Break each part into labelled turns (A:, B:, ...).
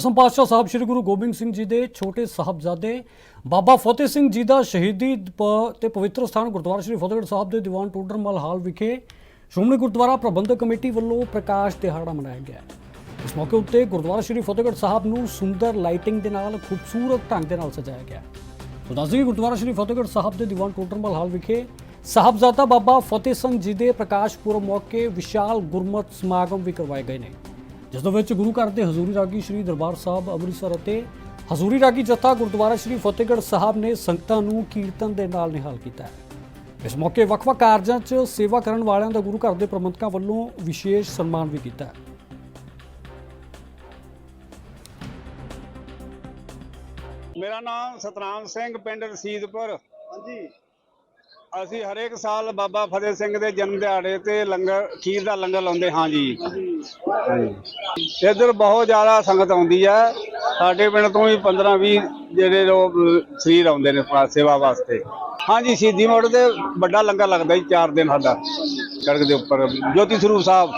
A: ਦਸਮ ਪਾਤਸ਼ਾਹ ਸਾਹਿਬ ਸ੍ਰੀ ਗੁਰੂ ਗੋਬਿੰਦ ਸਿੰਘ ਜੀ ਦੇ ਛੋਟੇ ਸਾਹਿਬਜ਼ਾਦੇ ਬਾਬਾ ਫਤਿਹ ਸਿੰਘ ਜੀ ਦਾ ਸ਼ਹੀਦੀ ਪ- ਤੇ ਪਵਿੱਤਰ ਸਥਾਨ ਗੁਰਦੁਆਰਾ ਸ੍ਰੀ ਫਤਿਹਗੜ੍ਹ ਸਾਹਿਬ ਦੇ ਦੀਵਾਨ ਟੋਡਰਮਲ ਹਾਲ ਵਿਖੇ ਸ਼੍ਰੋਮਣੀ ਗੁਰਦੁਆਰਾ ਪ੍ਰਬੰਧਕ ਕਮੇਟੀ ਵੱਲੋਂ ਪ੍ਰਕਾਸ਼ ਦਿਹਾੜਾ ਮਨਾਇਆ ਗਿਆ। ਇਸ ਮੌਕੇ ਉੱਤੇ ਗੁਰਦੁਆਰਾ ਸ੍ਰੀ ਫਤਿਹਗੜ੍ਹ ਸਾਹਿਬ ਨੂੰ ਸੁੰਦਰ ਲਾਈਟਿੰਗ ਦੇ ਨਾਲ, ਖੂਬਸੂਰਤ ਢੰਗ ਦੇ ਨਾਲ ਸਜਾਇਆ ਗਿਆ। ਸੋ ਦੱਸ ਗੁਰਦੁਆਰਾ ਸ੍ਰੀ ਫਤਿਹਗੜ੍ਹ ਸਾਹਿਬ ਦੇ ਦੀਵਾਨ ਟੋਡਰਮਲ ਹਾਲ ਵਿਖੇ ਸਾਹਿਬਜ਼ਾਦਾ ਬਾਬਾ ਫਤਿਹ ਸਿੰਘ ਜੀ ਦੇ ਪ੍ਰਕਾਸ਼ ਪੁਰਬ ਮੌਕੇ ਵਿਸ਼ਾਲ ਗੁਰਮਤਿ ਸਮਾਗਮ ਵੀ ਕਰਵਾਏ ਗਏ ਨੇ। ਜਿਸ ਦੇ ਵਿੱਚ ਗੁਰੂ ਘਰ ਦੇ ਹਜ਼ੂਰੀ ਰਾਗੀ ਸ੍ਰੀ ਦਰਬਾਰ ਸਾਹਿਬ ਅੰਮ੍ਰਿਤਸਰ ਅਤੇ ਹਜ਼ੂਰੀ ਰਾਗੀ ਜਥਾ ਗੁਰਦੁਆਰਾ ਸ੍ਰੀ ਫਤਿਹਗੜ੍ਹ ਸਾਹਿਬ ਨੇ ਸੰਗਤਾਂ ਨੂੰ ਕੀਰਤਨ ਦੇ ਨਾਲ ਨਿਹਾਲ ਕੀਤਾ ਹੈ। ਇਸ ਮੌਕੇ ਵੱਖ-ਵੱਖ ਕਾਰਜਾਂ 'ਚ ਸੇਵਾ ਕਰਨ ਵਾਲਿਆਂ ਦਾ ਗੁਰੂ ਘਰ ਦੇ ਪ੍ਰਬੰਧਕਾਂ ਵੱਲੋਂ ਵਿਸ਼ੇਸ਼ ਸਨਮਾਨ ਵੀ ਕੀਤਾ ਹੈ।
B: ਮੇਰਾ ਨਾਮ ਸਤਨਾਮ ਸਿੰਘ ਪਿੰਡ ਰਸੀਦਪੁਰ।
C: ਹਾਂਜੀ।
B: ਅਸੀਂ ਹਰੇਕ ਸਾਲ ਬਾਬਾ ਫਤਿਹ ਸਿੰਘ ਦੇ ਜਨਮ ਦਿਹਾੜੇ ਤੇ ਲੰਗਰ, ਖੀਰ ਦਾ ਲੰਗਰ ਲਾਉਂਦੇ ਹਾਂ ਜੀ। ਇੱਧਰ ਬਹੁਤ ਜ਼ਿਆਦਾ ਸੰਗਤ ਆਉਂਦੀ ਹੈ। ਸਾਡੇ ਪਿੰਡ ਤੋਂ ਵੀ 15 20 ਜਿਹੜੇ ਲੋਕ ਸਰੀਰ ਆਉਂਦੇ ਨੇ ਸੇਵਾ ਵਾਸਤੇ। ਹਾਂਜੀ ਸ਼ਹੀਦੀ ਮੋੜ ਤੇ ਵੱਡਾ ਲੰਗਰ ਲੱਗਦਾ ਜੀ 4 ਦਿਨ ਸਾਡਾ ਸੜਕ ਦੇ ਉੱਪਰ, ਜੋਤੀ ਸਰੂਪ ਸਾਹਿਬ।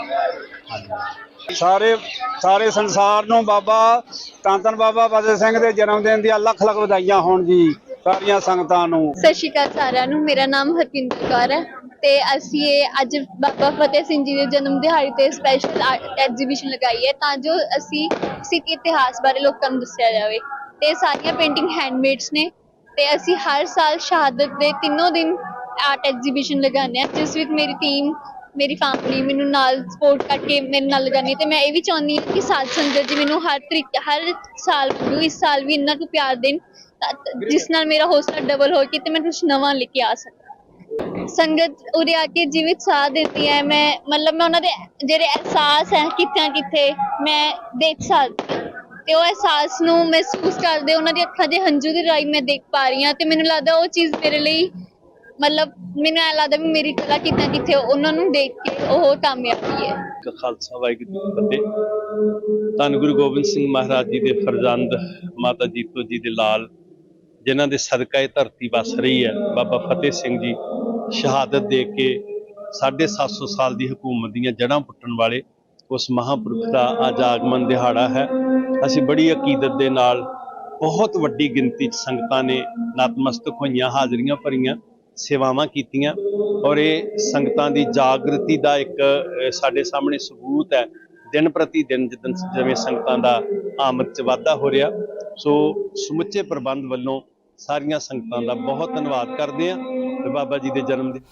B: ਸਾਰੇ ਸਾਰੇ ਸੰਸਾਰ ਨੂੰ ਬਾਬਾ ਧੰਨ ਧੰਨ ਬਾਬਾ ਫਤਿਹ ਸਿੰਘ ਦੇ ਜਨਮ ਦਿਨ ਦੀਆਂ ਲੱਖ ਲੱਖ ਵਧਾਈਆਂ ਹੋਣ ਜੀ। ਸਾਰੀਆਂ ਸੰਗਤਾਂ ਨੂੰ।
D: ਸਤਿ ਸ਼੍ਰੀ ਅਕਾਲ ਸਾਰਿਆਂ ਨੂੰ, ਮੇਰਾ ਨਾਮ ਹਰਪਿੰਦਰ ਕੌਰ ਹੈ ਤੇ ਅਸੀਂ ਇਹ ਅੱਜ ਬਾਬਾ ਫਤਿਹ ਸਿੰਘ ਜੀ ਦੇ ਜਨਮ ਦਿਹਾੜੇ ਤੇ ਸਪੈਸ਼ਲ ਐਗਜ਼ੀਬਿਸ਼ਨ ਲਗਾਈ ਹੈ ਤਾਂ ਜੋ ਅਸੀਂ ਸਿੱਖ ਇਤਿਹਾਸ ਬਾਰੇ ਲੋਕਾਂ ਨੂੰ ਦੱਸਿਆ ਜਾਵੇ। ਤੇ ਸਾਰੀਆਂ ਪੇਂਟਿੰਗ ਹੈਂਡਮੇਡਸ ਨੇ ਤੇ ਅਸੀਂ ਹਰ ਸਾਲ ਸ਼ਹਾਦਤ ਦੇ ਤਿੰਨੋਂ ਦਿਨ ਆਰਟ ਐਗਜ਼ੀਬਿਸ਼ਨ ਲਗਾਉਂਦੇ ਹਾਂ, ਜਿਸ ਵਿੱਚ ਮੇਰੀ ਟੀਮ ਮੇਰੀ ਫੈਮਿਲੀ ਮੈਨੂੰ ਨਾਲ ਸਪੋਰਟ ਕਰਕੇ ਮੇਰੇ ਨਾਲ ਲਗਾਉਂਦੀ ਤੇ ਮੈਂ ਇਹ ਵੀ ਚਾਹੁੰਦੀ ਹਾਂ ਕਿ ਸਾਧ ਸੰਗਤ ਜੀ ਮੈਨੂੰ ਹਰ ਤਰੀਕੇ, ਹਰ ਸਾਲ ਇਸ ਸਾਲ ਵੀ ਇੰਨਾ ਕੁ ਪਿਆਰ ਦੇਣ ਤਾਂ- ਜਿਸ ਨਾਲ ਮੇਰਾ ਹੌਸਲਾ ਡਬਲ ਹੋ ਕੇ ਤੇ ਮੈਂ ਕੁਝ ਨਵਾਂ ਲੈ ਕੇ ਆ ਸਕਾਂ। ਸੰਗਤ ਉਰੇ ਆ ਕੇ ਜਿਵੇਂ ਸਾਥ ਦਿੰਦੀ ਹੈ, ਮੈਂ ਮਤਲਬ ਮੈਂ ਉਹਨਾਂ ਦੇ ਜਿਹੜੇ ਅਹਿਸਾਸ ਹੈ ਕਿੱਥੇ ਨਾ ਕਿੱਥੇ ਮੈਂ ਦੇਖ ਸਕਦੀ ਹਾਂ। ਤੇ ਉਹ ਅਹਿਸਾਸ ਨੂੰ ਮਹਿਸੂਸ ਕਰਦੇ, ਉਹਨਾਂ ਦੀ ਅੱਖਾਂ ਦੇ ਹੰਝੂ ਦੀ ਰਾਈ ਮੈਂ ਦੇਖ ਪਾ ਰਹੀ ਹਾਂ ਤੇ ਮੈਨੂੰ ਲੱਗਦਾ ਉਹ ਚੀਜ਼ ਮੇਰੇ ਲਈ ਮਤਲਬ ਮੈਨੂੰ ਐ ਲੱਗਦਾ ਵੀ ਮੇਰੀ ਕਲਾ ਕਿੱਥੇ ਨਾ ਕਿੱਥੇ ਉਹਨਾਂ ਨੂੰ ਦੇਖ ਕੇ ਉਹ ਕਾਮਯਾਬੀ ਹੈ।
E: ਕਾ ਖਾਲਸਾ ਵਾਹਿਗੁਰੂ ਜੀ ਕੀ ਫਤਿਹ। ਧੰਨ ਗੁਰੂ ਗੋਬਿੰਦ ਸਿੰਘ ਮਹਾਰਾਜ ਜੀ ਦੇ ਫਰਜ਼ੰਦ, ਮਾਤਾ ਜੀਤੋ ਜੀ ਦੇ ਲਾਲ ਜਿਨ੍ਹਾਂ ਦੇ ਸਦਕਾ ਇਹ ਧਰਤੀ ਵਸ ਰਹੀ ਹੈ, ਬਾਬਾ ਫਤਿਹ ਸਿੰਘ ਜੀ ਸ਼ਹਾਦਤ ਦੇ ਕੇ 750 ਸਾਲ ਦੀ ਹਕੂਮਤ ਦੀਆਂ ਜੜ੍ਹਾਂ ਪੁੱਟਣ ਵਾਲੇ ਉਸ ਮਹਾਂਪੁਰਖ ਦਾ ਅੱਜ ਆਗਮਨ ਦਿਹਾੜਾ ਹੈ। ਅਸੀਂ ਬੜੀ ਅਕੀਦਤ ਦੇ ਨਾਲ ਬਹੁਤ ਵੱਡੀ ਗਿਣਤੀ 'ਚ ਸੰਗਤਾਂ ਨੇ ਨਤਮਸਤਕ ਹੋਈਆਂ, ਹਾਜ਼ਰੀਆਂ ਭਰੀਆਂ, ਸੇਵਾਵਾਂ ਕੀਤੀਆਂ ਔਰ ਇਹ ਸੰਗਤਾਂ ਦੀ ਜਾਗਰਤੀ ਦਾ ਇੱਕ ਸਾਡੇ ਸਾਹਮਣੇ ਸਬੂਤ ਹੈ। ਦਿਨ ਪ੍ਰਤੀ ਦਿਨ ਜਿੱਦਨ ਜਿਵੇਂ ਸੰਗਤਾਂ ਦਾ ਆਮਦ 'ਚ ਵਾਧਾ ਹੋ ਰਿਹਾ। ਸੋ ਸਮੁੱਚੇ ਪ੍ਰਬੰਧ ਵੱਲੋਂ ਸਾਰੀਆਂ ਸੰਗਤਾਂ ਦਾ ਬਹੁਤ ਧੰਨਵਾਦ ਕਰਦੇ ਹਾਂ ਤੇ ਬਾਬਾ ਜੀ ਦੇ ਜਨਮ ਦਿਨ